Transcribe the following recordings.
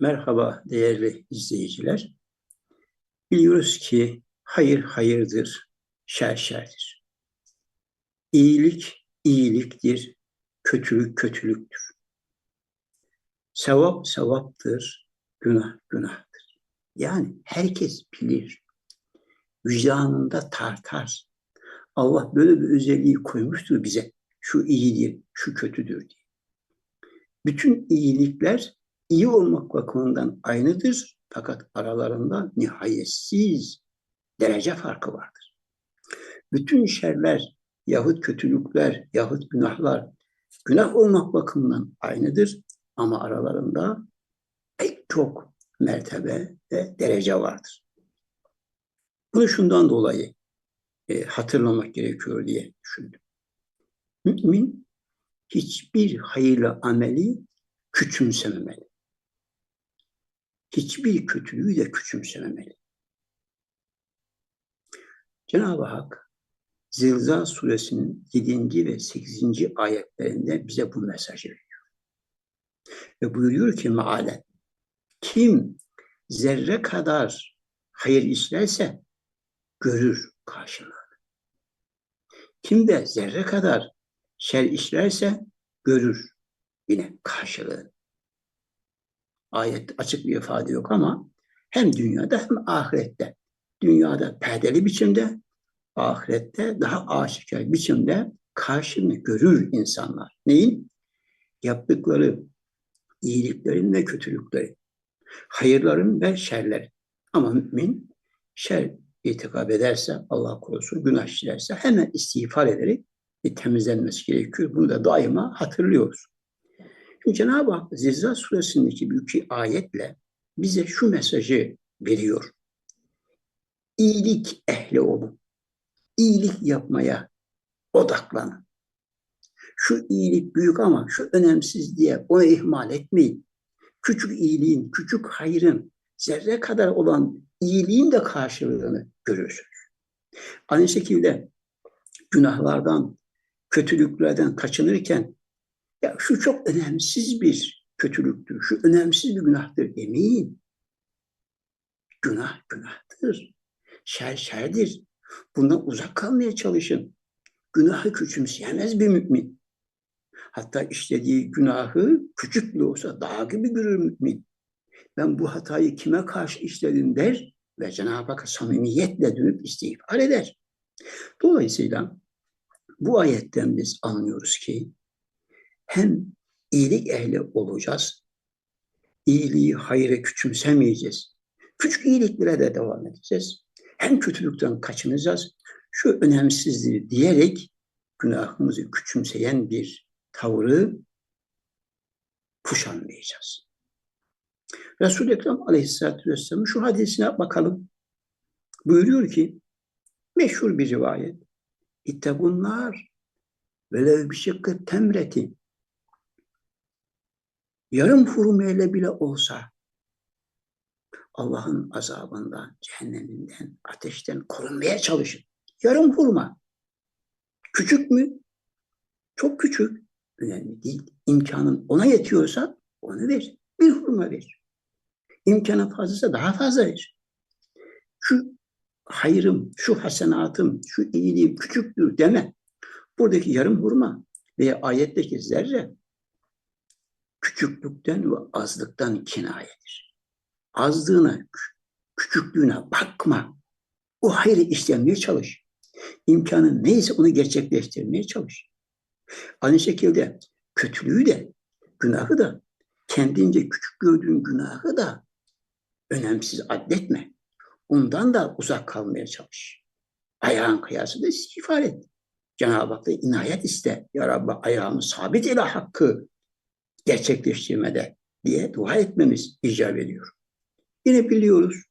Merhaba değerli izleyiciler. Biliyoruz ki hayır hayırdır, şer şerdir. İyilik iyiliktir, kötülük kötülüktür. Sevap sevaptır, günah günahtır. Yani herkes bilir. Vicdanında tartar. Allah böyle bir özelliği koymuştur bize. Şu iyidir, şu kötüdür diye. Bütün iyilikler iyi olmak bakımından aynıdır fakat aralarında nihayetsiz derece farkı vardır. Bütün şerler yahut kötülükler yahut günahlar günah olmak bakımından aynıdır ama aralarında pek çok mertebe ve derece vardır. Bunu şundan dolayı e, hatırlamak gerekiyor diye düşündüm. Mümin hiçbir hayırlı ameli küçümsememeli hiçbir kötülüğü de küçümsememeli. Cenab-ı Hak Zilzal suresinin 7. ve 8. ayetlerinde bize bu mesajı veriyor. Ve buyuruyor ki mealen kim zerre kadar hayır işlerse görür karşılığını. Kim de zerre kadar şer işlerse görür yine karşılığını ayet açık bir ifade yok ama hem dünyada hem ahirette. Dünyada perdeli biçimde, ahirette daha aşikar biçimde karşını görür insanlar. Neyin? Yaptıkları iyiliklerin ve kötülükleri, hayırların ve şerleri. Ama mümin şer itikab ederse, Allah korusun günah işlerse hemen istiğfar ederek temizlenmesi gerekiyor. Bunu da daima hatırlıyoruz. Şimdi Cenab-ı Hak Zilzal suresindeki bir iki ayetle bize şu mesajı veriyor. İyilik ehli olun. İyilik yapmaya odaklanın. Şu iyilik büyük ama şu önemsiz diye onu ihmal etmeyin. Küçük iyiliğin, küçük hayrın, zerre kadar olan iyiliğin de karşılığını görürsünüz. Aynı şekilde günahlardan, kötülüklerden kaçınırken ya şu çok önemsiz bir kötülüktür, şu önemsiz bir günahtır demeyin. Günah günahtır. Şer şerdir. Bundan uzak kalmaya çalışın. Günahı küçümseyemez bir mümin. Hatta işlediği günahı küçük bile olsa dağ gibi görür mümin. Ben bu hatayı kime karşı işledim der ve Cenab-ı Hak samimiyetle dönüp istiğfar eder. Dolayısıyla bu ayetten biz anlıyoruz ki hem iyilik ehli olacağız, iyiliği, hayrı küçümsemeyeceğiz. Küçük iyiliklere de devam edeceğiz. Hem kötülükten kaçınacağız, şu önemsizliği diyerek günahımızı küçümseyen bir tavrı kuşanmayacağız. Resul-i Ekrem Aleyhisselatü Vesselam şu hadisine bakalım. Buyuruyor ki, meşhur bir rivayet. İttegunlar velev bir şıkkı temreti yarım hurmeyle bile olsa Allah'ın azabından, cehenneminden, ateşten korunmaya çalışın. Yarım hurma. Küçük mü? Çok küçük. Önemli değil. İmkanın ona yetiyorsa onu ver. Bir hurma ver. İmkanı fazlasa daha fazla ver. Şu hayrım, şu hasenatım, şu iyiliğim küçüktür deme. Buradaki yarım hurma veya ayetteki zerre küçüklükten ve azlıktan kinayedir. Azlığına, küçüklüğüne bakma. O hayrı işlemeye çalış. İmkanın neyse onu gerçekleştirmeye çalış. Aynı şekilde kötülüğü de, günahı da, kendince küçük gördüğün günahı da önemsiz addetme. Ondan da uzak kalmaya çalış. Ayağın kıyası da istiğfar et. Cenab-ı Hak'ta inayet iste. Ya Rabbi ayağımı sabit ile hakkı gerçekleştirmede diye dua etmemiz icap ediyor. Yine biliyoruz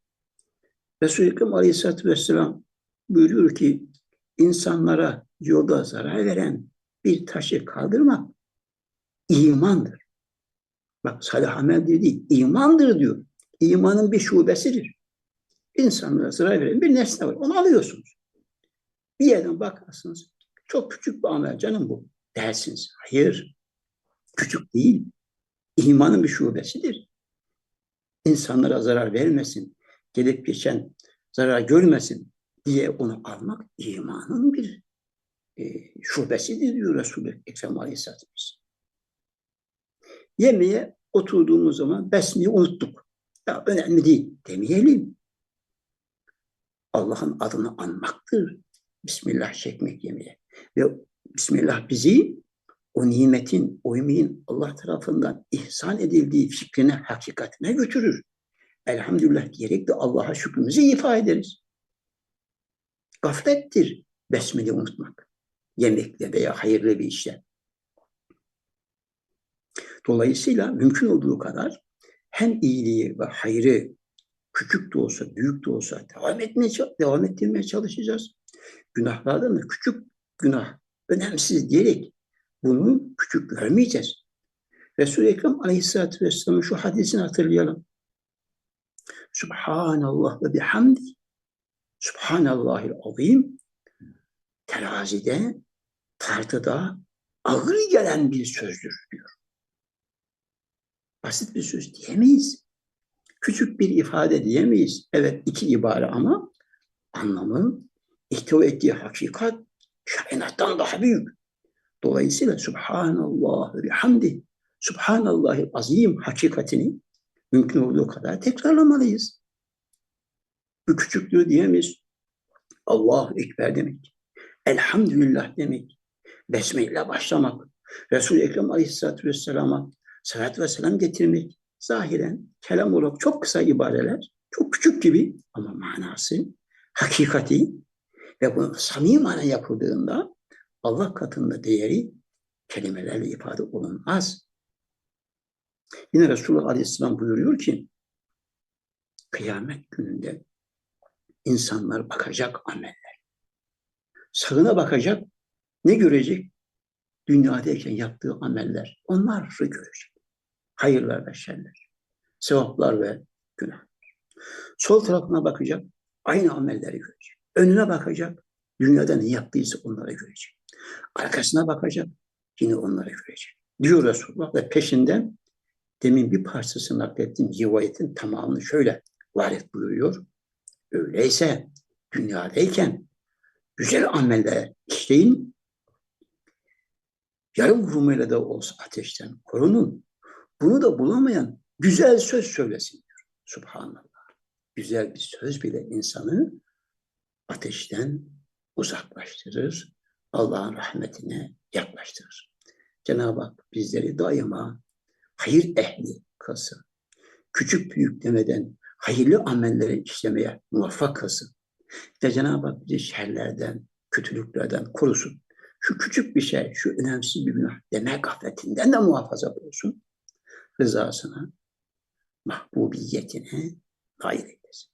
Resul-i Ekrem Aleyhisselatü Vesselam buyuruyor ki insanlara yolda zarar veren bir taşı kaldırmak imandır. Bak salih amel değil, imandır diyor. İmanın bir şubesidir. İnsanlara zarar veren bir nesne var. Onu alıyorsunuz. Bir yerden bakarsınız. Çok küçük bir amel canım bu dersiniz. Hayır. Küçük değil. İmanın bir şubesidir. insanlara zarar vermesin, gelip geçen zarar görmesin diye onu almak imanın bir e, şubesidir diyor Resulü Ekrem Aleyhisselatü. Yemeğe oturduğumuz zaman besmeyi unuttuk. Ya önemli değil demeyelim. Allah'ın adını anmaktır. Bismillah çekmek yemeğe. Ve Bismillah bizi o nimetin, o yemeğin Allah tarafından ihsan edildiği fikrine, hakikatine götürür. Elhamdülillah diyerek de Allah'a şükrümüzü ifa ederiz. Gaflettir besmele unutmak. Yemekle veya hayırlı bir işle. Dolayısıyla mümkün olduğu kadar hem iyiliği ve hayrı küçük de olsa, büyük de olsa devam etmeye devam ettirmeye çalışacağız. Günahlardan da küçük günah önemsiz diyerek bunu küçük görmeyeceğiz. Resul-i Ekrem Aleyhisselatü Vesselam'ın şu hadisini hatırlayalım. Subhanallah ve bihamdi Subhanallahil azim terazide, tartıda ağır gelen bir sözdür diyor. Basit bir söz diyemeyiz. Küçük bir ifade diyemeyiz. Evet iki ibare ama anlamın ihtiva ettiği hakikat kainattan daha büyük. Dolayısıyla Subhanallah ve bihamdi Subhanallah azim hakikatini mümkün olduğu kadar tekrarlamalıyız. Bu küçüklüğü diyemeyiz. Allah Ekber demek. Elhamdülillah demek. Besmele başlamak. Resul-i Ekrem Aleyhisselatü Vesselam'a salat ve selam getirmek. Zahiren kelam olarak çok kısa ibareler. Çok küçük gibi ama manası, hakikati ve bunu samimi yapıldığında Allah katında değeri kelimelerle ifade olunmaz. Yine Resulullah Aleyhisselam buyuruyor ki kıyamet gününde insanlar bakacak ameller. Sağına bakacak, ne görecek? Dünyadayken yaptığı ameller. Onları görecek. Hayırlar ve şerler. Sevaplar ve günahlar. Sol tarafına bakacak, aynı amelleri görecek. Önüne bakacak, dünyada ne yaptıysa onları görecek. Arkasına bakacak, yine onları görecek. Diyor Resulullah ve peşinden demin bir parçasını naklettiğim rivayetin tamamını şöyle varit buyuruyor. Öyleyse dünyadayken güzel ameller işleyin. Yarım hurmayla da olsa ateşten korunun. Bunu da bulamayan güzel söz söylesin diyor. Subhanallah. Güzel bir söz bile insanı ateşten uzaklaştırır. Allah'ın rahmetine yaklaştırır. Cenab-ı Hak bizleri daima hayır ehli kılsın. Küçük büyük demeden hayırlı amelleri işlemeye muvaffak kılsın. Ve Cenab-ı Hak bizi şerlerden, kötülüklerden korusun. Şu küçük bir şey, şu önemsiz bir günah deme gafletinden de muhafaza olsun. Rızasına, mahbubiyetine nail eylesin.